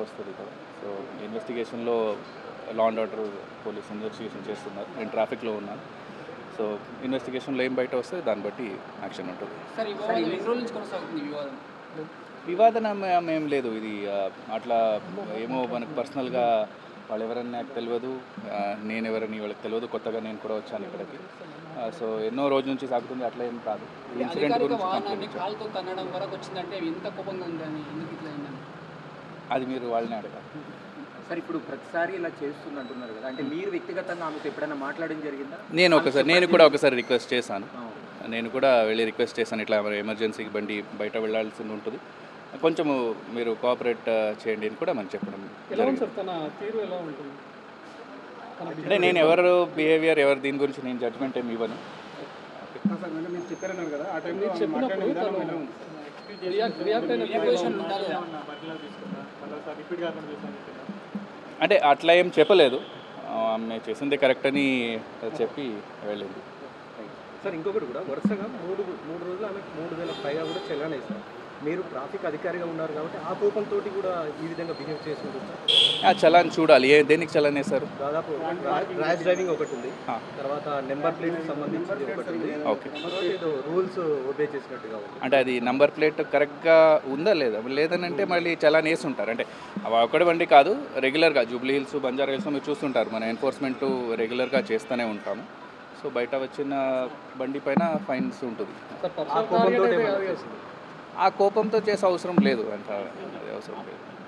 వస్తుంది ఇక్కడ సో ఇన్వెస్టిగేషన్లో law and order police investigation చేస్తున్నారు. నేను ట్రాఫిక్లో ఉన్నాను. సో ఇన్వెస్టిగేషన్లో ఏం బయట వస్తే దాన్ని బట్టి యాక్షన్ ఉంటుంది. వివాదం ఏం లేదు. ఇది అట్లా ఏమో మనకు పర్సనల్గా వాళ్ళు ఎవరని నాకు తెలియదు. నేను ఎవరని వాళ్ళకి తెలియదు. కొత్తగా నేను కూడా వచ్చాను ఇక్కడికి. సో ఎన్నో రోజుల నుంచి సాగుతుంది. అట్లా ఏం కాదు. ఇన్సిడెంట్ గురించి అది మీరు వాళ్ళని అడగాలి. సార్ ఇప్పుడు ప్రతిసారి ఇలా చేస్తుంది అంటున్నారు కదా అంటే మీరు వ్యక్తిగతంగా ఆమెతో ఎప్పుడైనా మాట్లాడడం జరిగిందా? నేను ఒకసారి నేను కూడా ఒకసారి రిక్వెస్ట్ చేశాను. నేను కూడా వెళ్ళి రిక్వెస్ట్ చేశాను ఇట్లా మరి ఎమర్జెన్సీకి బండి బయట వెళ్ళాల్సింది ఉంటుంది. కొంచెం మీరు కోఆపరేట్ చేయండి అని కూడా మనం చెప్పడం జరిగింది. తన తీరు ఎలా ఉంటుంది? అంటే నేను ఎవరు బిహేవియర్ ఎవరు దీని గురించి నేను జడ్జ్మెంట్ ఏమి ఇవ్వను. మీరు చెప్పారన్నారు కదా ఆ టైంలో అంటే అట్లా ఏం చెప్పలేదు. ఆమె చేసింది కరెక్ట్ అని చెప్పి వెళ్ళింది. సార్ ఇంకొకటి కూడా వరుసగా మూడు మూడు రోజులు ఆమె మూడు వేల పైగా కూడా చెల్లానే సార్ మీరు ట్రాఫిక్ అధికారిగా ఉన్నారు కాబట్టి ఆ కోపంతో కూడా ఈ విధంగా బిహేవ్ చేసి ఉంటుంది చలాన్ చూడాలి. ఏ దేనికి చలాన్ వేశారు దాదాపు ర్యాష్ డ్రైవింగ్ ఒకటి ఉంది. తర్వాత నెంబర్ ప్లేట్ సంబంధించి ఒకటి ఉంది ఓకే రూల్స్ ఒబే చేసినట్టుగా ఉంది. అంటే అది నంబర్ ప్లేట్ కరెక్ట్గా ఉందా లేదా? లేదని అంటే మళ్ళీ చలాన్ వేసి ఉంటారు అంటే ఒకటి బండి కాదు రెగ్యులర్గా జూబ్లీ హిల్స్ బంజారా హిల్స్ మీరు చూస్తుంటారు. మన ఎన్ఫోర్స్మెంట్ రెగ్యులర్గా చేస్తూనే ఉంటాము సో బయట వచ్చిన బండి పైన ఫైన్స్ ఉంటుంది. ఆ కోపంతో చేసే అవసరం లేదు అంటారు. అది అవసరం లేదు.